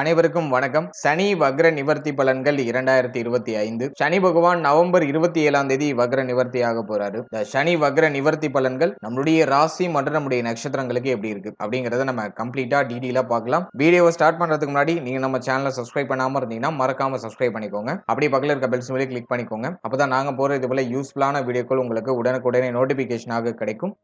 அனைவருக்கும் வணக்கம். சனி வக்ர நிவர்த்தி பலன்கள் இரண்டாயிரத்தி இருபத்தி ஐந்து. சனி பகவான் நவம்பர் இருபத்தி ஏழாம் தேதி வக்ர நிவர்த்தி ஆக போறாரு. இந்த சனி வக்ர நிவர்த்தி பலன்கள் நம்மளுடைய ராசி மற்றும் நம்முடைய நட்சத்திரங்களுக்கு எப்படி இருக்கு அப்படிங்கறத நம்ம கம்ப்ளீட்டா டீடெயிலா பார்க்கலாம். வீடியோவை ஸ்டார்ட் பண்றதுக்கு முன்னாடி நீங்க நம்ம சேனலை சப்ஸ்கிரைப் பண்ணாம இருந்தீங்கன்னா மறக்காம சப்ஸ்கிரைப் பண்ணிக்கோங்க. அப்படி பக்கத்தில் இருக்க பெல் சிம்பிளை கிளிக் பண்ணிக்கோங்க. அப்பதான் நாங்க போற இது போல யூஸ்ஃபுல்லான வீடியோக்கள் உங்களுக்கு உடனுக்குடனே நோட்டிபிகேஷனாக கிடைக்கும்.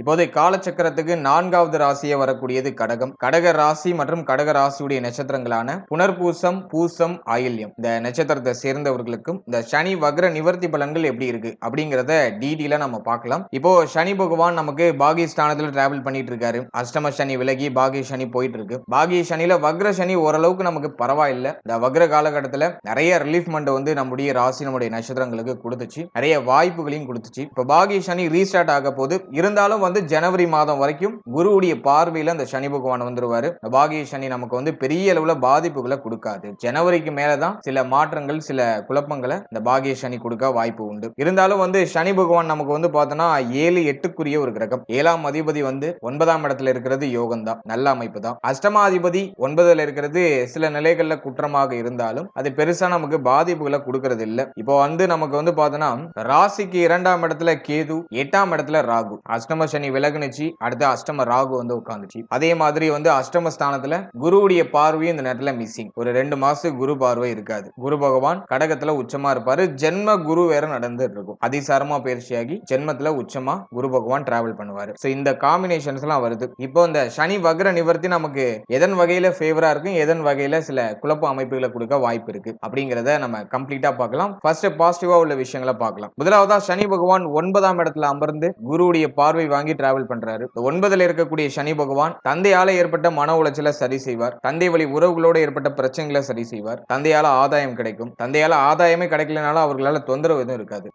இப்போது காலச்சக்கரத்துக்கு நான்காவது ராசியை வரக்கூடியது கடகம். கடக ராசி மற்றும் கடக ராசியுடைய நட்சத்திரங்களான புனர்பூசம் பூசம் ஆயில்யம். இந்த நட்சத்திரத்தை சேர்ந்தவர்களுக்கும் இந்த சனி வக்ர நிவர்த்தி பலன்கள் எப்படி இருக்கு அப்படிங்கிறத டீட்டெயிலா நம்ம பார்க்கலாம். இப்போ சனி பகவான் நமக்கு பாகிய ஸ்தானத்தில் டிராவல் பண்ணிட்டு இருக்காரு அஷ்டம சனி விலகி பாகிய சனி போயிட்டு இருக்கு பாகிய சனியில வக்ர சனி ஓரளவுக்கு நமக்கு பரவாயில்ல. இந்த வக்ர காலகட்டத்தில் நிறைய ரிலீஃப்மெண்ட் வந்து நம்முடைய ராசி நம்முடைய நட்சத்திரங்களுக்கு கொடுத்துச்சு. நிறைய வாய்ப்புகளையும் கொடுத்துச்சு. இப்போ பாகிய சனி ரீஸ்டார்ட் ஆக போது இருந்தாலும் வந்து ஜனவரி மாதம் வரைக்கும் குருவுடைய பார்வையில அந்த சனி பகவான் வந்துருவாரு. பாகிய சனி நமக்கு வந்து பெரிய அளவுல பாதிப்புகளை கொடுக்காது. ஜனவரிக்கு மேலதான் சில மாற்றங்கள் சில குழப்பங்களை இந்த பாகிய சனி கொடுக்க வாய்ப்பு உண்டு. இருந்தாலும் வந்து சனி பகவான் நமக்கு வந்து பார்த்தோம்னா ஏழு எட்டுக்குரிய ஒரு கிரகம். ஏழாம் அதிபதி வந்து ஒன்பதாம் இடத்துல இருக்கிறது யோகம் தான் நல்ல அமைப்பு தான். அஷ்டமாதிபதி ஒன்பதுல இருக்கிறது சில நிலைகள்ல குற்றமாக இருந்தாலும் அது பெருசா நமக்கு பாதிப்புகளை கொடுக்கறது இல்ல இப்போ வந்து நமக்கு வந்து பார்த்தோம்னா ராசிக்கு இரண்டாம் இடத்துல கேது எட்டாம் இடத்துல ராகு. அஷ்டம சனி விலகுனுச்சு. அடுத்து அஷ்டம ராகு வந்து உட்காந்துச்சு அதே மாதிரி வந்து அஷ்டம ஸ்தானத்துல குருவுடைய பார்வையும் இந்த நேரத்துல மிஸ்ஸிங் ஒரு ரெண்டு மாசத்துக்கு குரு பார்வை இருக்காது. குரு பகவான் கடகத்துல உச்சமா இருப்பாரு. ஜென்ம குரு வேற நடந்துட்டு இருக்கும். அதிசாரமா பயிற்சியாகி ஜென்மத்துல உச்சமா குரு பகவான் டிராவல் பண்ணுவாரு. இந்த காம்பினேஷன்ஸ் எல்லாம் வருது. இப்போ இந்த சனி வக்ர நிவர்த்தி நமக்கு எதன் வகையில ஃபேவரா இருக்கும்? எதன் வகையில சில குழப்ப அமைப்புகளை கொடுக்க வாய்ப்பு இருக்கு? அப்படிங்கிறத நம்ம கம்ப்ளீட்டா பார்க்கலாம். ஃபர்ஸ்ட் பாசிட்டிவா உள்ள விஷயங்களை பார்க்கலாம். முதலாவதா சனி பகவான் ஒன்பதாம் இடத்துல அமர்ந்து குருவுடைய பார்வை வாங்கி டிராவல் பண்றாரு. ஒன்பதுல இருக்கக்கூடிய சனி பகவான் தந்தையால ஏற்பட்ட மன உளைச்சலை சரி செய்வார். தந்தை வழி உறவுகளோட ஏற்பட்ட பிரச்சனைகளை சரி செய்வார். தந்தையால ஆதாயம் கிடைக்கும். தந்தையால ஆதாயமே கிடைக்கலனாலும் அவர்களால தொந்தரவு எதுவும் இருக்காது.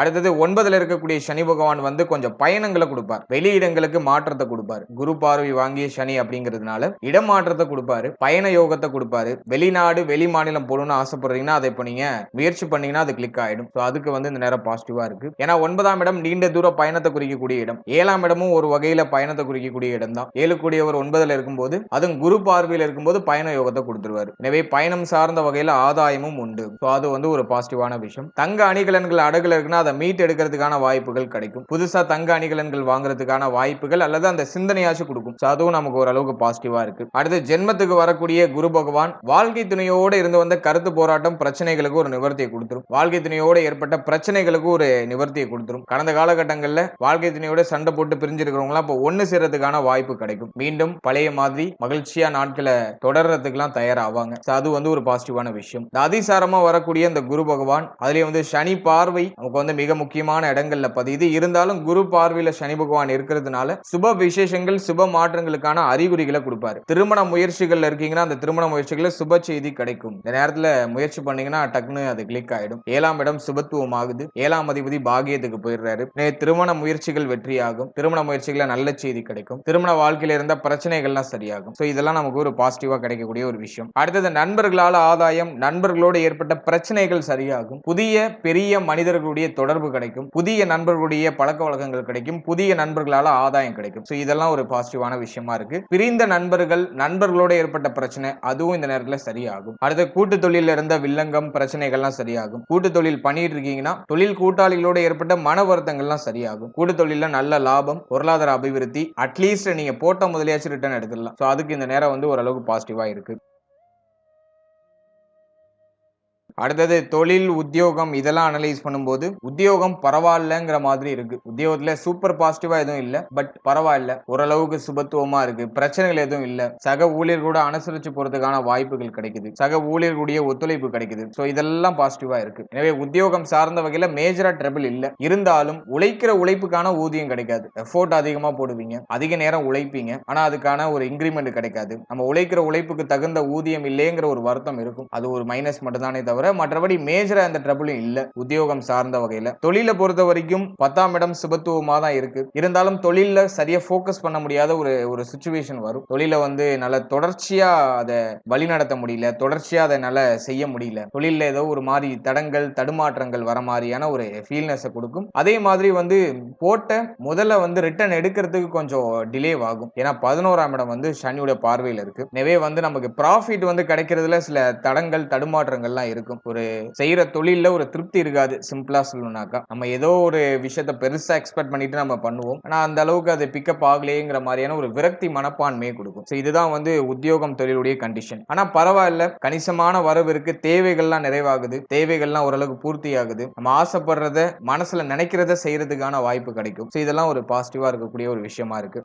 அடுத்தது ஒன்பதுல இருக்கக்கூடிய சனி பகவான் வந்து கொஞ்சம் பயணங்களை கொடுப்பார். வெளியிடங்களுக்கு மாற்றத்தை கொடுப்பாரு. குரு பார்வை வாங்கிய சனி அப்படிங்கிறதுனால இடமாற்றத்தை கொடுப்பாரு. பயண யோகத்தை கொடுப்பாரு. வெளிநாடு வெளி மாநிலம் போகணும்னு ஆசைப்படுறீங்கன்னா அதை இப்போ நீங்க முயற்சி பண்ணீங்கன்னா அது கிளிக் ஆயிடும். ஸோ அதுக்கு வந்து இந்த நேரம் பாசிட்டிவா இருக்கு. ஏன்னா ஒன்பதாம் இடம் நீண்ட தூர பயணத்தை குறிக்கக்கூடிய இடம். ஏழாம் இடமும் ஒரு வகையில பயணத்தை குறிக்கக்கூடிய இடம் தான் ஏழு கூடியவர் ஒன்பதுல இருக்கும்போது அதுவும் குரு பார்வையில் இருக்கும்போது பயண யோகத்தை கொடுத்துருவாரு. எனவே பயணம் சார்ந்த வகையில ஆதாயமும் உண்டு. ஸோ அது வந்து ஒரு பாசிட்டிவான விஷயம். தங்க அணிகலன்கள் அடகுல இருக்குன்னா அதை மீட் எடுக்கிறதுக்கான வாய்ப்புகள் கிடைக்கும். புதுசா தங்க அணிகலன்கள் வாங்குறதுக்கான வாய்ப்புகள் அல்லது அந்த சிந்தனையாச்சும் கொடுக்கும். ஸோ அதுவும் நமக்கு ஓரளவுக்கு பாசிட்டிவா இருக்கு. அடுத்து ஜென்மத்துக்கு வரக்கூடிய குரு பகவான் வாழ்க்கை துணையோட இருந்து வந்த கருத்து போராட்டம் பிரச்சனைகளுக்கு ஒரு நிவர்த்தியை கொடுத்துரும். வாழ்க்கை துணையோட ஏற்பட்ட பிரச்சனைகளுக்கு ஒரு நிவர்த்தியை கொடுத்துரும். கடந்த காலகட்டங்கள்ல வாழ்க்கை துணையோட சண்டை போட்டு பிரிஞ்சிருக்கிறவங்களாம் இப்போ ஒண்ணு சேர்றதுக்கான வாய்ப்பு கிடைக்கும். மீண்டும் பழைய மாதிரி மகிழ்ச்சியா நாட்களை தொடர்றதுக்கெல்லாம் தயாராவாங்க. அது வந்து ஒரு பாசிட்டிவான விஷயம். இந்த அதிசாரமா வரக்கூடிய இந்த குரு பகவான் அதுலயும் வந்து சனி பார்வை நமக்கு வந்து மிக முக்கியமான இடங்கள்ல பதியுது இருந்தாலும் குரு பார்வையில சனி பகவான் இருக்கிறதுனால சுப விசேஷங்கள் சுப மாற்றங்களுக்கான அறிகுறிகளை கொடுப்பாரு. திருமண முயற்சிகள்ல இருக்கீங்கன்னா அந்த திருமண முயற்சிகளை சுப செய்தி கிடைக்கும். இந்த நேரத்துல முயற்சி பண்ணீங்கன்னா டக்குன்னு அது கிளிக் ஆயிடும். ஏழாம் இடம் சுபத்துவம் ஆகுது. ஏழாம் அதிபதி பாகியத்துக்கு போயிடுறாரு. திருமண முயற்சிகள் வெற்றியாகும். திருமண முயற்சிகள நல்ல செய்தி கிடைக்கும். திருமண வாழ்க்கையில இருந்த பிரச்சனைகள்லாம் சரியாகும். சோ இதெல்லாம் நமக்கு ஒரு பாசிட்டிவா கிடைக்கக்கூடிய ஒரு விஷயம். அடுத்தது நண்பர்களால ஆதாயம் நண்பர்களோடு ஏற்பட்ட பிரச்சனைகள் சரியாகும். புதிய பெரிய மனிதர்களுடைய தொடர்பு தொடர்பு கிடைக்கும். புதிய நண்பர்களுடைய பழக்க வழக்கங்கள் கிடைக்கும். புதிய நண்பர்களால ஆதாயம் கிடைக்கும். ஸோ இதெல்லாம் ஒரு பாசிட்டிவான விஷயமா இருக்கு. பிரிந்த நண்பர்கள் நண்பர்களோட ஏற்பட்ட பிரச்சனை அதுவும் இந்த நேரத்தில் சரியாகும். அடுத்த கூட்டு தொழில இருந்த வில்லங்கம் பிரச்சனைகள்லாம் சரியாகும். கூட்டு தொழில் பண்ணிட்டு இருக்கீங்கன்னா தொழில் கூட்டாளிகளோட ஏற்பட்ட மன வருத்தங்கள்லாம் சரியாகும். கூட்டு தொழில நல்ல லாபம் பொருளாதார அபிவிருத்தி அட்லீஸ்ட் நீங்க போட்ட முதலியாச்சும் ரிட்டர்ன் எடுத்துடலாம். ஸோ அதுக்கு இந்த நேரம் வந்து ஓரளவுக்கு பாசிட்டிவா இருக்கு. அடுத்தது தொழில் உத்தியோகம் இதெல்லாம் அனலைஸ் பண்ணும்போது உத்தியோகம் பரவாயில்லங்கிற மாதிரி இருக்கு. உத்தியோகத்துல சூப்பர் பாசிட்டிவா எதுவும் இல்ல பட் பரவாயில்ல. ஓரளவுக்கு சுபத்துவமா இருக்கு. பிரச்சனைகள் எதுவும் இல்ல. சக ஊழியர் கூட அனுசரிச்சு போறதுக்கான வாய்ப்புகள் கிடைக்குது. சக ஊழியர்களுடைய ஒத்துழைப்பு கிடைக்குது. ஸோ இதெல்லாம் பாசிட்டிவா இருக்கு. எனவே உத்தியோகம் சார்ந்த வகையில மேஜரா ட்ரபிள் இல்ல. இருந்தாலும் உழைக்கிற உழைப்புக்கான ஊதியம் கிடைக்காது. எஃபோர்ட் அதிகமா போடுவீங்க. அதிக நேரம் உழைப்பீங்க. ஆனா அதுக்கான ஒரு இன்க்ரிமெண்ட் கிடைக்காது. நம்ம உழைக்கிற உழைப்புக்கு தகுந்த ஊதியம் இல்லைங்கிற ஒரு வருத்தம் இருக்கும். அது ஒரு மைனஸ் மட்டும்தானே தவிர தவிர மற்றபடி மேஜரா அந்த ட்ரபிளும் இல்ல. உத்தியோகம் சார்ந்த வகையில. தொழிலை பொறுத்த வரைக்கும் பத்தாம் இடம் சுபத்துவமா தான் இருக்கு. இருந்தாலும் தொழில சரியா ஃபோக்கஸ் பண்ண முடியாத ஒரு ஒரு சுச்சுவேஷன் வரும். தொழில வந்து நல்ல தொடர்ச்சியா அதை வழிநடத்த முடியல. தொடர்ச்சியா அதை நல்லா செய்ய முடியல. தொழில ஏதோ ஒரு மாதிரி தடங்கள் தடுமாற்றங்கள் வர மாதிரியான ஒரு ஃபீல்னஸை கொடுக்கும். அதே மாதிரி வந்து போட்ட முதல்ல வந்து ரிட்டர்ன் எடுக்கிறதுக்கு கொஞ்சம் டிலே ஆகும் ஏன்னா பதினோராம் இடம் வந்து சனியோட பார்வையில் இருக்கு. எனவே வந்து நமக்கு ப்ராஃபிட் வந்து கிடைக்கிறதுல சில தடங்கள் தடுமாற்றங்கள்லாம் இருக்கும். ஒரு செய்யற தொழில்ல ஒரு திருப்தி இருக்காது. சிம்பிளா சொல்லணும்னாக்கா. நம்ம ஏதோ ஒரு விஷயத்த பெருசா எக்ஸ்பெக்ட் பண்ணிட்டு நம்ம பண்ணுவோம். ஆனா அந்த அளவுக்கு அது பிக்கப் ஆகலையேங்கிற மாதிரியான ஒரு விரக்தி மனப்பான்மையை கொடுக்கும். ஸோ இதுதான் வந்து உத்தியோகம் தொழிலுடைய கண்டிஷன் ஆனா பரவாயில்ல. கணிசமான வரவு இருக்கு. தேவைகள்லாம் நிறைவாகுது. தேவைகள்லாம் ஓரளவுக்கு பூர்த்தி ஆகுது நம்ம ஆசைப்படுறத மனசுல நினைக்கிறத செய்யறதுக்கான வாய்ப்பு கிடைக்கும். ஸோ இதெல்லாம் ஒரு பாசிட்டிவா இருக்கக்கூடிய ஒரு விஷயமா இருக்கு.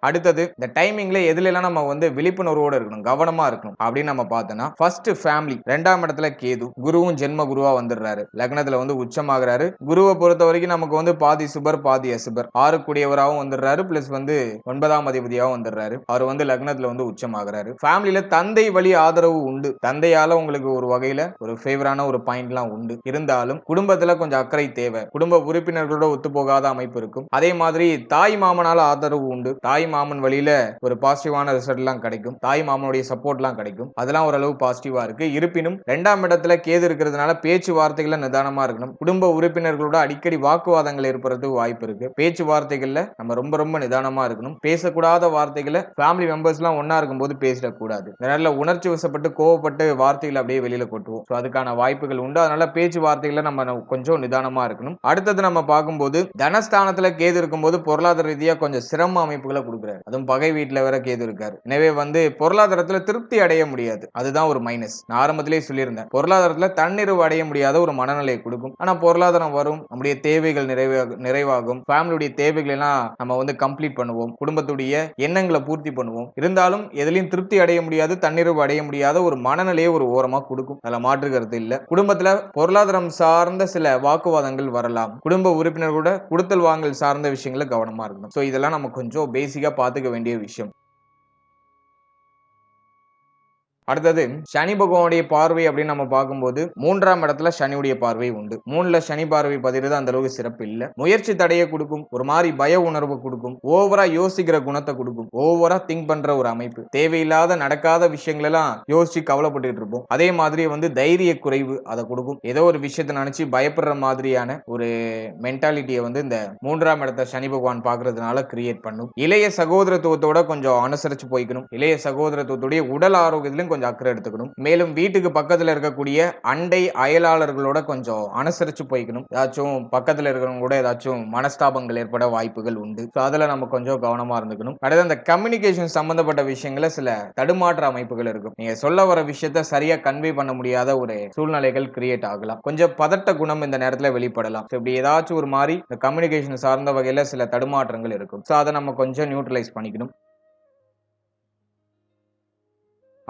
அடுத்தது இந்த டைமிங்ல எதுல எல்லாம் நம்ம வந்து விழிப்புணர்வோட இருக்கணும் கவனமா இருக்கணும் அப்படின்னு நம்ம பார்த்தோம்னா ஃபர்ஸ்ட் ஃபேமிலி ரெண்டாம் இடத்துல கேது குருவும் ஜென்ம குருவா வந்துடுறாரு. லக்னத்துல வந்து உச்சமாகறாரு. குருவை பொறுத்த வரைக்கும் நமக்கு வந்து பாதி சுபர் பாதி அசுபர். ஆறு கூடியவராகவும் வந்துடுறாரு பிளஸ் வந்து ஒன்பதாம் அதிபதியாகவும் வந்துடுறாரு. அவர் வந்து லக்னத்துல வந்து உச்சமாகறாரு. ஃபேமிலியில தந்தை வழி ஆதரவு உண்டு. தந்தையால உங்களுக்கு ஒரு வகையில ஒரு ஃபேவரான ஒரு பாயிண்ட்லாம் உண்டு. இருந்தாலும் குடும்பத்துல கொஞ்சம் அக்கறை தேவை. குடும்ப உறுப்பினர்களோட ஒத்து போகாத அமைப்பு இருக்கும். அதே மாதிரி தாய் மாமனால ஆதரவு உண்டு. தாய் மாமன் வழியில ஒரு பாசிட்டிவான ரிசல்ட் எல்லாம் கிடைக்கும். தாய் மாமனுடைய சப்போர்ட்லாம் கிடைக்கும். அதெல்லாம் ஓரளவு பாசிட்டிவா இருக்கு. இருப்பினும் ரெண்டாம் இடத்துல கேது இருக்கிறதுனால பேச்சுவார்த்தைகள்ல நிதானமா இருக்கணும். குடும்ப உறுப்பினர்களோட அடிக்கடி வாக்குவாதங்கள் ஏற்படுறதுக்கு வாய்ப்பு இருக்கு. பேச்சுவார்த்தைகள்ல நம்ம ரொம்ப ரொம்ப நிதானமா இருக்கணும். பேசக்கூடாத வார்த்தைகளை ஃபேமிலி மெம்பர்ஸ் எல்லாம் ஒன்னா இருக்கும்போது பேசிடக்கூடாது. இதனால உணர்ச்சி வசப்பட்டு கோவப்பட்டு வார்த்தைகளை அப்படியே வெளியில கொட்டுவோம். ஸோ அதுக்கான வாய்ப்புகள் உண்டு. அதனால பேச்சுவார்த்தைகளை நம்ம கொஞ்சம் நிதானமா இருக்கணும். அடுத்தது நம்ம பார்க்கும்போது தனஸ்தானத்துல கேது இருக்கும்போது பொருளாதார ரீதியா கொஞ்சம் சிரம அமைப்புகளை கொடுக்குறாரு அதுவும் பகை வீட்டுல வேற கேது இருக்காரு. எனவே வந்து பொருளாதாரத்துல திருப்தி அடைய முடியாது. அதுதான் ஒரு மைனஸ் நான் ஆரம்பத்திலேயே சொல்லியிருந்தேன். பொருளாதாரத்துல தன்னிறைவு அடைய முடியாத ஒரு மனநிலையை கொடுக்கும். ஆனா பொருளாதாரம் வரும். நம்முடைய தேவைகள் நிறைவாக நிறைவாகும். ஃபேமிலியுடைய தேவைகள் எல்லாம் நம்ம வந்து கம்ப்ளீட் பண்ணுவோம். குடும்பத்துடைய எண்ணங்களை பூர்த்தி பண்ணுவோம். இருந்தாலும் எதுலையும் திருப்தி அடைய முடியாது தன்னிறைவு அடைய முடியாத ஒரு மனநிலையை ஒரு ஓரமா கொடுக்கும். அதுல மாற்று கருத்து இல்ல. குடும்பத்துல பொருளாதாரம் சார்ந்த சில வாக்குவாதங்கள் வரலாம். குடும்ப உறுப்பினர்களோட கொடுத்தல் வாங்கல் சார்ந்த விஷயங்கள கவனமா இருக்கணும். சோ இதெல்லாம் நம்ம கொஞ்சம் பேசிக்கா பாத்துக்க வேண்டிய விஷயம். அடுத்தது சனி பகவானுடைய பார்வை அப்படின்னு நம்ம பார்க்கும்போது மூன்றாம் இடத்துல சனியுடைய பார்வை உண்டு. மூணுல சனி பார்வை பதிகிறது அந்த அளவுக்கு சிறப்பு இல்ல. முயற்சி தடையை கொடுக்கும் ஒரு மாதிரி பய உணர்வு கொடுக்கும் ஓவரா யோசிக்கிற குணத்தை கொடுக்கும் ஓவரா திங்க் பண்ற ஒரு அமைப்பு. தேவையில்லாத நடக்காத விஷயங்கள் எல்லாம் யோசிச்சு கவலைப்பட்டுட்டு இருப்போம். அதே மாதிரி வந்து தைரிய குறைவு அதை கொடுக்கும். ஏதோ ஒரு விஷயத்தை நினைச்சு பயப்படுற மாதிரியான ஒரு மென்டாலிட்டியை வந்து இந்த மூன்றாம் இடத்த சனி பகவான் பார்க்கறதுனால கிரியேட் பண்ணும். இளைய சகோதரத்துவத்தோட கொஞ்சம் அனுசரிச்சு போய்க்கணும். இளைய சகோதரத்துவத்துடைய உடல் ஆரோக்கியத்திலும் கொஞ்சம் அக்கறை எடுத்துக்கணும். மேலும் வீட்டுக்கு பக்கத்துல இருக்கக்கூடிய அண்டை அயலாளர்களோட கொஞ்சம் அனுசரிச்சு போய்க்கணும். ஏதாச்சும் பக்கத்துல இருக்கிறவங்க கூட ஏதாச்சும் மனஸ்தாபங்கள் ஏற்பட வாய்ப்புகள் உண்டு. ஸோ அதுல நம்ம கொஞ்சம் கவனமா இருந்துக்கணும். அடுத்து அந்த கம்யூனிகேஷன் சம்பந்தப்பட்ட விஷயங்கள சில தடுமாற்ற அமைப்புகள் இருக்கும். நீங்க சொல்ல வர விஷயத்த சரியா கன்வே பண்ண முடியாத ஒரு சூழ்நிலைகள் கிரியேட் ஆகலாம். கொஞ்சம் பதட்ட குணம் இந்த நேரத்துல வெளிப்படலாம். ஸோ இப்படி ஏதாச்சும் ஒரு மாதிரி இந்த கம்யூனிகேஷன் சார்ந்த வகையில சில தடுமாற்றங்கள் இருக்கும். ஸோ அதை நம்ம கொஞ்சம் நியூட்ரலைஸ் பண்ணிக்கணும்.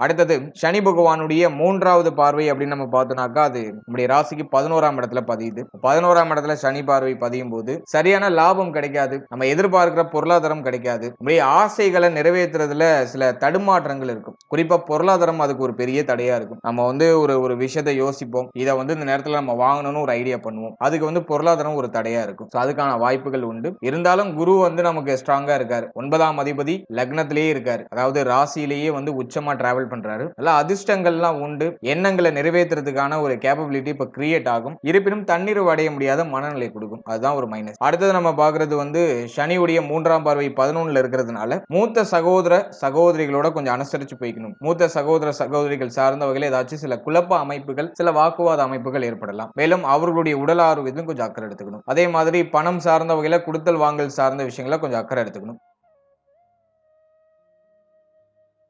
அடுத்தது சனி பகவானுடைய மூன்றாவது பார்வை அப்படின்னு நம்ம பார்த்தோம்னாக்கா அது நம்முடைய ராசிக்கு பதினோராம் இடத்துல பதியுது. பதினோராம் இடத்துல சனி பார்வை பதியும் போது சரியான லாபம் கிடைக்காது. நம்ம எதிர்பார்க்கிற பொருளாதாரம் கிடைக்காது. நம்முடைய ஆசைகளை நிறைவேற்றுறதுல சில தடுமாற்றங்கள் இருக்கும். குறிப்பா பொருளாதாரம் அதுக்கு ஒரு பெரிய தடையா இருக்கும். நம்ம வந்து ஒரு ஒரு விஷயத்தை யோசிப்போம். இதை வந்து இந்த நேரத்துல நம்ம வாங்கணும்னு ஒரு ஐடியா பண்ணுவோம். அதுக்கு வந்து பொருளாதாரம் ஒரு தடையா இருக்கும். ஸோ அதுக்கான வாய்ப்புகள் உண்டு. இருந்தாலும் குரு வந்து நமக்கு ஸ்ட்ராங்கா இருக்காரு. ஒன்பதாம் அதிபதி லக்னத்திலேயே இருக்காரு. அதாவது ராசியிலேயே வந்து உச்சமா பண்றாரு. நல்லா அதிர்ஷ்டங்கள்லாம் உண்டு. எண்ணங்களை நிறைவேற்றுறதுக்கான ஒரு கேப்பபிலிட்டி இப்ப கிரியேட் ஆகும். இருப்பினும் தண்ணீர் அடைய முடியாத மனநிலை கொடுக்கும். அதுதான் ஒரு மைனஸ் அடுத்தது நம்ம பாக்குறது வந்து சனியுடைய மூன்றாம் பார்வை பதினொன்னுல இருக்கிறதுனால மூத்த சகோதர சகோதரிகளோட கொஞ்சம் அனுசரிச்சு போய்க்கணும். மூத்த சகோதர சகோதரிகள் சார்ந்த வகையில் ஏதாச்சும் சில குழப்ப அமைப்புகள் சில வாக்குவாத அமைப்புகள் ஏற்படலாம். மேலும் அவர்களுடைய உடல் ஆரோக்கியத்திலும் கொஞ்சம் அக்கறை எடுத்துக்கணும். அதே மாதிரி பணம் சார்ந்த வகையில கொடுத்தல் வாங்கல் சார்ந்த விஷயங்களை கொஞ்சம் அக்கறை எடுத்துக்கணும்.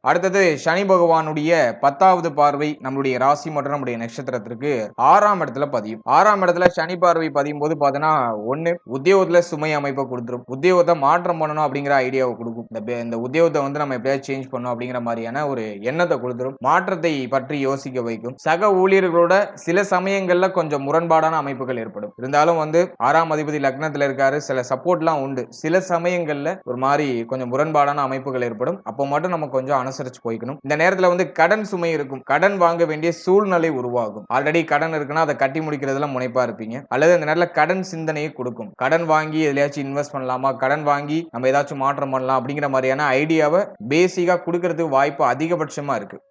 அடுத்தது சனி பகவானுடைய பத்தாவது பார்வை நம்மளுடைய ராசி மற்றும் நம்முடைய நட்சத்திரத்திற்கு ஆறாம் இடத்துல பதியும். ஆறாம் இடத்துல சனி பார்வை பதியும் போது பார்த்தோன்னா ஒண்ணு உத்தியோகத்துல சுமை அமைப்பை கொடுத்துரும் உத்தியோகத்தை மாற்றம் பண்ணணும் அப்படிங்கிற ஐடியாவை கொடுக்கும். இந்த இந்த உத்தியோகத்தை வந்து நம்ம எப்படியாவது சேஞ்ச் பண்ணணும் அப்படிங்கிற மாதிரியான ஒரு எண்ணத்தை கொடுத்துரும். மாற்றத்தை பற்றி யோசிக்க வைக்கும். சக ஊழியர்களோட சில சமயங்கள்ல கொஞ்சம் முரண்பாடான அமைப்புகள் ஏற்படும். இருந்தாலும் வந்து ஆறாம் அதிபதி லக்னத்துல இருக்காரு சில சப்போர்ட்லாம் உண்டு. சில சமயங்கள்ல ஒரு மாதிரி கொஞ்சம் முரண்பாடான அமைப்புகள் ஏற்படும். அப்போ மட்டும் நம்ம கொஞ்சம் அனுசரிச்சு போய்க்கணும். இந்த நேரத்துல வந்து கடன் சுமை இருக்கும். கடன் வாங்க வேண்டிய சூழ்நிலை உருவாகும். ஆல்ரெடி கடன் இருக்குன்னா அதை கட்டி முடிக்கிறதுல முனைப்பா இருப்பீங்க. அல்லது இந்த நேரத்துல கடன் சிந்தனையை கொடுக்கும். கடன் வாங்கி எதுலயாச்சும் இன்வெஸ்ட் பண்ணலாமா? கடன் வாங்கி நம்ம ஏதாச்சும் மாற்றம் பண்ணலாம் அப்படிங்கிற மாதிரியான ஐடியாவை பேசிக்கா கொடுக்கறதுக்கு வாய்ப்பு அதிகபட்சமா இருக்கு.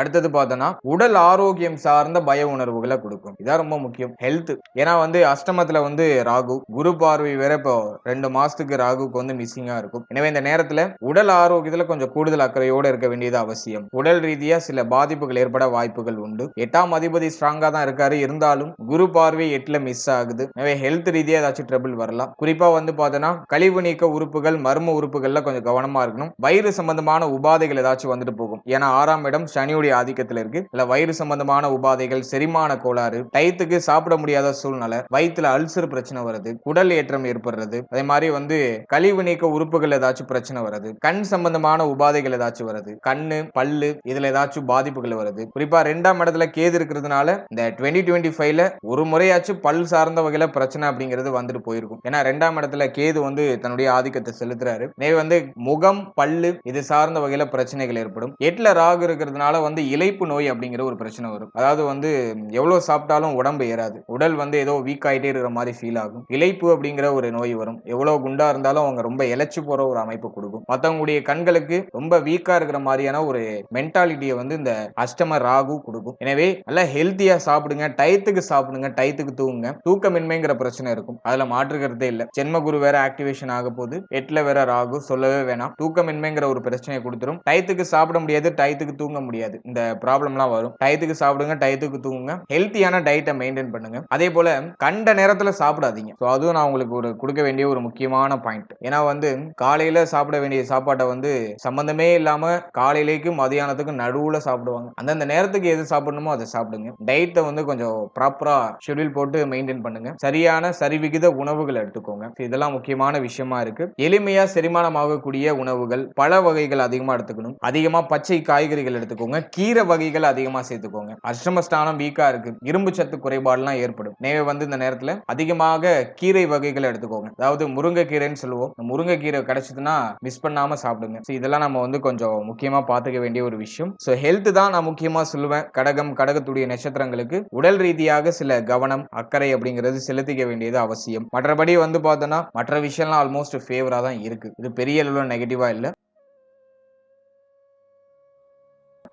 அடுத்தது பார்த்தோன்னா உடல் ஆரோக்கியம் சார்ந்த பய உணர்வுகளை கொடுக்கும். இதான் ரொம்ப முக்கியம். ஹெல்த் ஏன்னா வந்து அஷ்டமத்துல வந்து ராகு. குரு பார்வை வேற இப்போ ரெண்டு மாசத்துக்கு ராகுக்கு வந்து மிஸ்ஸிங்கா இருக்கும். எனவே இந்த நேரத்துல உடல் ஆரோக்கியத்துல கொஞ்சம் கூடுதல் அக்கறையோட இருக்க வேண்டியது அவசியம். உடல் ரீதியா சில பாதிப்புகள் ஏற்பட வாய்ப்புகள் உண்டு. எட்டாம் அதிபதி ஸ்ட்ராங்கா தான் இருக்காரு. இருந்தாலும் குரு பார்வை எட்டுல மிஸ் ஆகுது. எனவே ஹெல்த் ரீதியா ஏதாச்சும் ட்ரபிள் வரலாம். குறிப்பா வந்து பார்த்தோன்னா கழிவு நீக்க உறுப்புகள் மர்ம உறுப்புகள்ல கொஞ்சம் கவனமா இருக்கணும். வயிறு சம்பந்தமான உபாதைகள் ஏதாச்சும் வந்துட்டு போகும். ஏன்னா ஆறாம் இடம் சனியுடைய ஆதிக்கத்துல இருக்கு. இல்ல வயிறு சம்பந்தமான உபாதைகள் செரிமான கோளாறு டயத்துக்கு சாப்பிட முடியாத சூழ்நிலை வயிற்றுல அல்சர் பிரச்சனை வருது குடல் ஏற்றம் ஏற்படுறது அதே மாதிரி வந்து கழிவு நீக்க உறுப்புகள் ஏதாச்சும் பிரச்சனை வருது கண் சம்பந்தமான உபாதைகள் ஏதாச்சும் வருது கண்ணு பல்லு இதுல ஏதாச்சும் பாதிப்புகள் வருது. குறிப்பா ரெண்டாம் இடத்துல கேது இருக்கிறதுனால இந்த டுவெண்ட்டி டுவெண்ட்டி ஃபைவ்ல ஒரு முறையாச்சும் பல் சார்ந்த வகையில பிரச்சனை அப்படிங்கிறது வந்துட்டு போயிருக்கும். ஏன்னா ரெண்டாம் இடத்துல கேது வந்து தன்னுடைய ஆதிக்கத்தை செலுத்துறாரு. எனவே வந்து முகம் பல்லு இது சார்ந்த வகையில பிரச்சனைகள் ஏற்படும். எட்டுல ராகு இருக்கிறதுனால வந்து இழைப்பு நோய் அப்படிங்கிற ஒரு பிரச்சனை வரும். அதாவது வந்து எவ்வளவு சாப்பிட்டாலும் உடம்பு ஏறாது. உடல் வந்து ஏதோ வீக் ஆகிட்டே இருக்கிற மாதிரி ஃபீல் ஆகும். இழைப்பு அப்படிங்கிற ஒரு நோய் வரும். எவ்வளவு குண்டா இருந்தாலும் அவங்க ரொம்ப இழைச்சு போற ஒரு அமைப்பு கொடுக்கும். மத்தவங்களுடைய கண்களுக்கு ரொம்ப வீக்கா இருக்கிற மாதிரியான ஒரு மென்டாலிட்டியை வந்து இந்த அஷ்டம ராகு கொடுக்கும். எனவே நல்லா ஹெல்த்தியா சாப்பிடுங்க. டயத்துக்கு சாப்பிடுங்க. டயத்துக்கு தூங்குங்க. தூக்கமின்மைங்கிற பிரச்சனை இருக்கும். அதுல மாற்றுக்கிறதே இல்லை. ஜென்ம குரு வேற ஆக்டிவேஷன் ஆக போது எட்டுல வேற ராகு சொல்லவே வேணாம். தூக்கமின்மைங்கிற ஒரு பிரச்சனையை கொடுத்துரும். டயத்துக்கு சாப்பிட முடியாது. டயத்துக்கு தூங்க முடியாது. இந்த ப்ராப்ளம்லாம் வரும். டயத்துக்கு சாப்பிடுங்க டயத்துக்கு தூங்குங்க. ஹெல்த்தியான டயட்டை மெயின்டைன் பண்ணுங்க. அதே போல கண்ட நேரத்தில் சாப்பிடாதீங்க. ஸோ அதுவும் நான் உங்களுக்கு ஒரு கொடுக்க வேண்டிய ஒரு முக்கியமான பாயிண்ட் ஏன்னா வந்து காலையில சாப்பிட வேண்டிய சாப்பாட்டை வந்து சம்பந்தமே இல்லாம காலையிலேக்கும் மதியானத்துக்கும் நடுவுல சாப்பிடுவாங்க. அந்தந்த நேரத்துக்கு எது சாப்பிடணுமோ அதை சாப்பிடுங்க. டயட்டை வந்து கொஞ்சம் ப்ராப்பரா ஷெட்யூல் போட்டு மெயின்டைன் பண்ணுங்க. சரியான சரிவிகித உணவுகள் எடுத்துக்கோங்க. இதெல்லாம் முக்கியமான விஷயமா இருக்கு. எளிமையா செரிமானமாகக்கூடிய உணவுகள் பழ வகைகள் அதிகமா எடுத்துக்கணும். அதிகமா பச்சை காய்கறிகள் எடுத்துக்கோங்க. கீரை வகைகள் அதிகமா சேர்த்துக்கோங்க. அஷ்டமஸ்தானம் வீக்கா இருக்கு. இரும்பு சத்து குறைபாடுலாம் ஏற்படும். நேவை வந்து இந்த நேரத்துல அதிகமாக கீரை வகைகள் எடுத்துக்கோங்க. அதாவது முருங்கைக்கீரைன்னு சொல்லுவோம். முருங்கைக்கீரை கிடைச்சதுன்னா மிஸ் பண்ணாம சாப்பிடுங்க. இதெல்லாம் நம்ம வந்து கொஞ்சம் முக்கியமா பார்த்துக்க வேண்டிய ஒரு விஷயம். ஸோ ஹெல்த் தான் நான் முக்கியமா சொல்லுவேன். கடகம் கடகத்துடைய நட்சத்திரங்களுக்கு உடல் ரீதியாக சில கவனம் அக்கறை அப்படிங்கிறது செலுத்திக்க வேண்டியது அவசியம். மற்றபடி வந்து பார்த்தோன்னா மற்ற விஷயம்லாம் ஆல்மோஸ்ட் ஃபேவரா தான் இருக்கு. இது பெரிய அளவில் நெகட்டிவா இல்லை.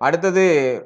அடுத்தது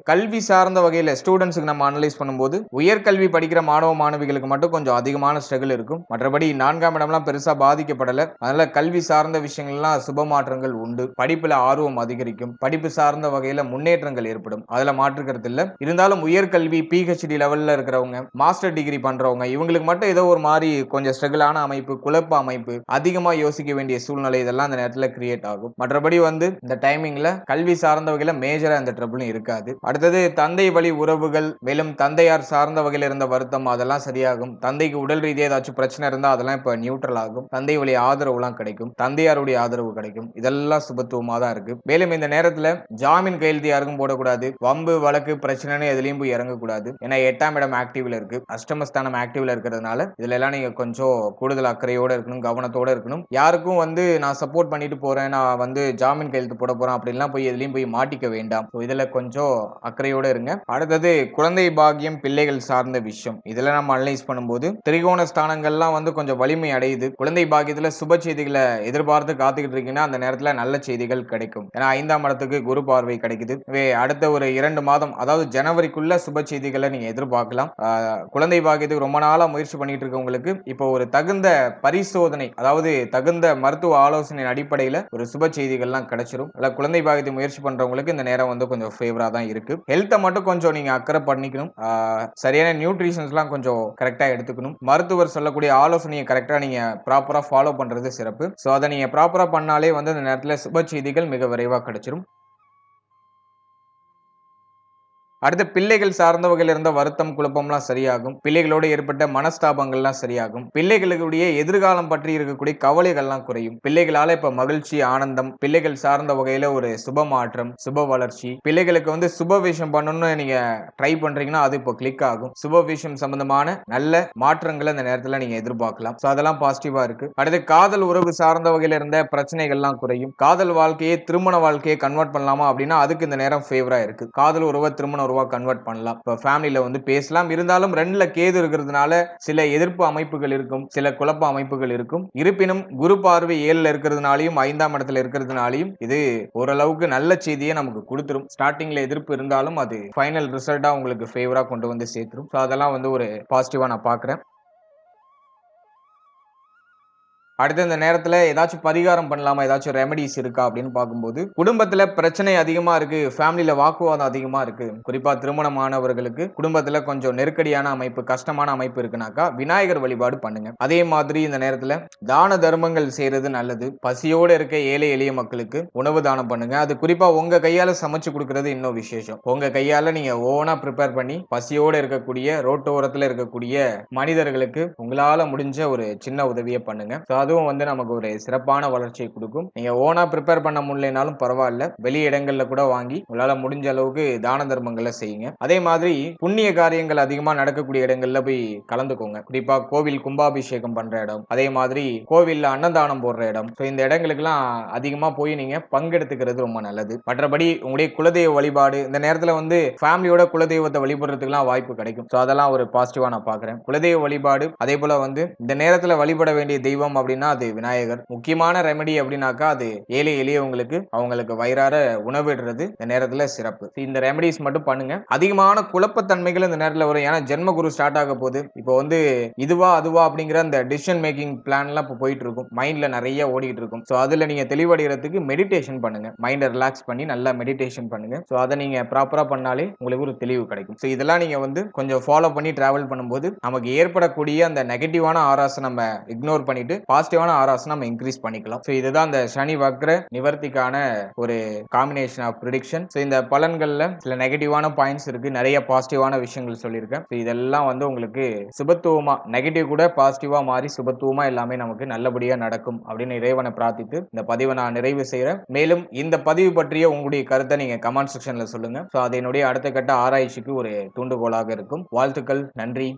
கல்வி சார்ந்த வகையில் ஸ்டூடெண்ட்ஸுக்கு நம்ம அனலைஸ் பண்ணும்போது உயர்கல்வி படிக்கிற மாணவ மாணவிகளுக்கு மட்டும் கொஞ்சம் அதிகமான ஸ்ட்ரகிள் இருக்கும். மற்றபடி நான்காம் இடம்லாம் பெருசாக பாதிக்கப்படலை. அதனால கல்வி சார்ந்த விஷயங்கள்லாம் சுப மாற்றங்கள் உண்டு. படிப்பில் ஆர்வம் அதிகரிக்கும். படிப்பு சார்ந்த வகையில் முன்னேற்றங்கள் ஏற்படும். அதில் மாற்றுக்கிறது இல்லை இருந்தாலும் உயர்கல்வி பிஹெச்டி லெவலில் இருக்கிறவங்க மாஸ்டர் டிகிரி பண்ணுறவங்க இவங்களுக்கு மட்டும் ஏதோ ஒரு மாதிரி கொஞ்சம் ஸ்ட்ரகிளான அமைப்பு குழப்ப அமைப்பு அதிகமாக யோசிக்க வேண்டிய சூழ்நிலை இதெல்லாம் அந்த நேரத்தில் கிரியேட் ஆகும். மற்றபடி வந்து இந்த டைமிங்கில் கல்வி சார்ந்த வகையில் மேஜராக இந்த ட்ரபிளும் இருக்காது. அடுத்தது தந்தை வழி உறவுகள் மேலும் தந்தையார் சார்ந்த வகையில் இருந்த வருத்தம் அதெல்லாம் சரியாகும். தந்தைக்கு உடல் ரீதியாக ஏதாச்சும் பிரச்சனை இருந்தால் அதெல்லாம் இப்போ நியூட்ரல் ஆகும். தந்தை வழி ஆதரவுலாம் கிடைக்கும். தந்தையாருடைய ஆதரவு கிடைக்கும். இதெல்லாம் சுபத்துவமாக தான் இருக்கு. மேலும் இந்த நேரத்தில் ஜாமீன் கையெழுத்து யாருக்கும் போடக்கூடாது. வம்பு வழக்கு பிரச்சனைன்னு எதுலையும் போய் இறங்கக்கூடாது. ஏன்னா எட்டாம் இடம் ஆக்டிவ்ல இருக்கு. அஷ்டமஸ்தானம் ஆக்டிவ்ல இருக்கிறதுனால இதுல எல்லாம் நீங்க கொஞ்சம் கூடுதல் அக்கறையோட இருக்கணும் கவனத்தோட இருக்கணும். யாருக்கும் வந்து நான் சப்போர்ட் பண்ணிட்டு போறேன். நான் வந்து ஜாமீன் கையெழுத்து போட போறேன். அப்படின்லாம் போய் எதுலையும் போய் மாட்டிக்க வேண்டாம். இதில் கொஞ்சம் அக்கறையோடு இருங்க. அடுத்தது குழந்தை பாகியம் பிள்ளைகள் சார்ந்த விஷயம். இதில் நம்ம அனலைஸ் பண்ணும்போது திரிகோண ஸ்தானங்கள்லாம் வந்து கொஞ்சம் வலிமை அடையுது. குழந்தை பாகியத்தில் சுப செய்திகளை எதிர்பார்த்து காத்துக்கிட்டு இருக்கீங்கன்னா அந்த நேரத்தில் நல்ல செய்திகள் கிடைக்கும். ஏன்னா ஐந்தாம் இடத்துக்கு குரு பார்வை கிடைக்குது. அடுத்த ஒரு இரண்டு மாதம் அதாவது ஜனவரிக்குள்ள சுப செய்திகளை நீங்க எதிர்பார்க்கலாம். குழந்தை பாக்கியத்துக்கு ரொம்ப நாளா முயற்சி பண்ணிட்டு இருக்கவங்களுக்கு இப்போ ஒரு தகுந்த பரிசோதனை அதாவது தகுந்த மருத்துவ ஆலோசனையின் அடிப்படையில் ஒரு சுப செய்திகள்லாம் கிடைச்சிரும். அல்ல குழந்தை பாக்கியத்தை முயற்சி பண்றவங்களுக்கு இந்த நேரம் வந்து கொஞ்சம் கொஞ்சம் ஃபேவரா தான் இருக்கு. ஹெல்த்தை மட்டும் கொஞ்சம் நீங்க அக்கறை பண்ணிக்கணும். சரியான நியூட்ரிஷன்ஸ்லாம் கொஞ்சம் கரெக்டா எடுத்துக்கணும். மருத்துவர் சொல்லக்கூடிய ஆலோசனையை கரெக்டா நீங்க ப்ராப்பரா ஃபாலோ பண்றது சிறப்பு. ஸோ அதை நீங்க ப்ராப்பரா பண்ணாலே வந்து அந்த நேரத்தில் சுப செய்திகள் மிக விரைவாக கிடைச்சிரும். அடுத்து பிள்ளைகள் சார்ந்தவர்கள் இருந்த வருத்தம் குழப்பம்லாம் சரியாகும். பிள்ளைகளோடு ஏற்பட்ட மனஸ்தாபங்கள்லாம் சரியாகும். பிள்ளைகளுடைய எதிர்காலம் பற்றி இருக்கக்கூடிய கவலைகள்லாம் குறையும். பிள்ளைகளால இப்ப மகிழ்ச்சி ஆனந்தம் பிள்ளைகள் சார்ந்த வகையில ஒரு சுப மாற்றம் சுப வளர்ச்சி. பிள்ளைகளுக்கு வந்து சுப விஷயம் பண்ணணும்னு நீங்க ட்ரை பண்றீங்கன்னா அது இப்போ கிளிக் ஆகும். சுப விஷயம் சம்பந்தமான நல்ல மாற்றங்களை அந்த நேரத்துல நீங்க எதிர்பார்க்கலாம். ஸோ அதெல்லாம் பாசிட்டிவா இருக்கு. அடுத்து காதல் உறவு சார்ந்த வகையில இருந்த பிரச்சனைகள்லாம் குறையும். காதல் வாழ்க்கையை திருமண வாழ்க்கையை கன்வெர்ட் பண்ணலாமா அப்படின்னா அதுக்கு இந்த நேரம் ஃபேவரா இருக்கு. காதல் உறவை திருமண உறவா கன்வெர்ட் பண்ணலாம். இப்போ ஃபேமிலியில வந்து பேசலாம். இருந்தாலும் ரெண்டுல கேது இருக்கிறதுனால சில எதிர்ப்பு அமைப்புகள் இருக்கும் சில குழப்ப அமைப்புகள் இருக்கும். இருப்பினும் குரு பார்வை ஏழுல இருக்கிறதுனாலையும் ஐந்தாம் இடத்துல இருக்கிறதுனாலையும் இது ஓரளவுக்கு நல்ல செய்தியை நமக்கு கொடுத்துரும். ஸ்டார்டிங்ல எதிர்ப்பு இருந்தாலும் அது ஃபைனல் ரிசல்ட்டா உங்களுக்கு ஃபேவரா கொண்டு வந்து சேர்த்துரும். ஸோ அதெல்லாம் வந்து ஒரு பாசிட்டிவா நான் பார்க்குறேன். அடுத்து இந்த நேரத்தில் ஏதாச்சும் பரிகாரம் பண்ணலாமா? ஏதாச்சும் ரெமடிஸ் இருக்கா? அப்படின்னு பார்க்கும்போது குடும்பத்தில் பிரச்சனை அதிகமாக இருக்கு. ஃபேமிலியில் வாக்குவாதம் அதிகமாக இருக்கு. குறிப்பாக திருமணமானவர்களுக்கு குடும்பத்தில் கொஞ்சம் நெருக்கடியான அமைப்பு கஷ்டமான அமைப்பு இருக்குனாக்கா விநாயகர் வழிபாடு பண்ணுங்க. அதே மாதிரி இந்த நேரத்தில் தான தர்மங்கள் செய்யறது நல்லது. பசியோடு இருக்க ஏழை எளிய மக்களுக்கு உணவு தானம் பண்ணுங்க. அது குறிப்பாக உங்க கையால் சமைச்சு கொடுக்கறது இன்னும் விசேஷம். உங்க கையால் நீங்க ஓனா ப்ரிப்பேர் பண்ணி பசியோடு இருக்கக்கூடிய ரோட்டோரத்தில் இருக்கக்கூடிய மனிதர்களுக்கு உங்களால் முடிஞ்ச ஒரு சின்ன உதவியை பண்ணுங்க. அதுவும் வந்து நமக்கு ஒரு சிறப்பான வளர்ச்சியை கொடுக்கும். நீங்க ஓனா ப்ரிப்பேர் பண்ண முடியலனாலும் பரவாயில்ல. வெளி இடங்கள்ல கூட வாங்கி உங்களால முடிஞ்ச அளவுக்கு தான தர்மங்களை செய்யுங்க. அதே மாதிரி புண்ணிய காரியங்கள் அதிகமா நடக்கக்கூடிய இடங்கள்ல போய் கலந்துக்கோங்க. குறிப்பா கோவில் கும்பாபிஷேகம் பண்ற இடம் அதே மாதிரி கோவில்ல அன்னதானம் போடுற இடம். ஸோ இந்த இடங்களுக்குலாம் அதிகமா போய் நீங்க பங்கெடுத்துக்கிறது ரொம்ப நல்லது. மற்றபடி உங்களுடைய குலதெய்வ வழிபாடு இந்த நேரத்துல வந்து ஃபேமிலியோட குலதெய்வத்தை வழிபடுறதுக்குலாம் வாய்ப்பு கிடைக்கும். ஸோ அதெல்லாம் ஒரு பாசிட்டிவா நான் பாக்குறேன் குலதெய்வ வழிபாடு அதே போல வந்து இந்த நேரத்துல வழிபட வேண்டிய தெய்வம் அப்படின்னு அது விநாயகர். முக்கியமான ரெமெடி அப்படின்னாக்கா அது ஏழை எளியவங்களுக்கு அவங்களுக்கு வயிறார உணவிடுறது. இந்த நேரத்துல சிறப்பு. இந்த ரெமெடிஸ் மட்டும் பண்ணுங்க. அதிகமான குழப்பத்தன்மைகள் இந்த நேரத்துல வரும். ஏன்னா ஜென்ம குரு ஸ்டார்ட் ஆக போகுது. இப்போ வந்து இதுவா அதுவா அப்படிங்கிற அந்த டிசிஷன் மேக்கிங் பிளான்லாம் இப்போ போயிட்டு இருக்கும் மைண்ட்ல நிறைய ஓடிட்டு இருக்கும். ஸோ அதுல நீங்க தெளிவடைகிறதுக்கு மெடிடேஷன் பண்ணுங்க. மைண்டை ரிலாக்ஸ் பண்ணி நல்லா மெடிடேஷன் பண்ணுங்க. ஸோ அதை நீங்க ப்ராப்பரா பண்ணாலே உங்களுக்கு ஒரு தெளிவு கிடைக்கும். ஸோ இதெல்லாம் நீங்க வந்து கொஞ்சம் ஃபாலோ பண்ணி டிராவல் பண்ணும்போது நமக்கு ஏற்படக்கூடிய அந்த நெகட்டிவான ஆராசை நம்ம இக்னோர் பண்ணிட்டு பாசிட்டிவான ஆராஸ் நம்ம இன்க்ரீஸ் பண்ணிக்கலாம். ஸோ இதுதான் அந்த சனி வக்ர நிவர்த்திக்கான ஒரு காம்பினேஷன் ஆஃப் ப்ரிடிக்ஷன் ஸோ இந்த பலன்களில் சில நெகட்டிவான பாயிண்ட்ஸ் இருக்கு. நிறைய பாசிட்டிவான விஷயங்கள் சொல்லியிருக்கேன். ஸோ இதெல்லாம் வந்து உங்களுக்கு சுபத்துவமா நெகட்டிவ் கூட பாசிட்டிவா மாறி சுபத்துவமா எல்லாமே நமக்கு நல்லபடியா நடக்கும் அப்படின்னு இறைவனை பிரார்த்தித்து இந்த பதிவை நான் நிறைவு செய்கிறேன் மேலும் இந்த பதிவு பற்றிய உங்களுடைய கருத்தை நீங்க கமெண்ட் செக்ஷன்ல சொல்லுங்க. ஸோ அது என்னுடைய அடுத்த கட்ட ஆராய்ச்சிக்கு ஒரு தூண்டுகோலாக இருக்கும். வாழ்த்துக்கள். நன்றி.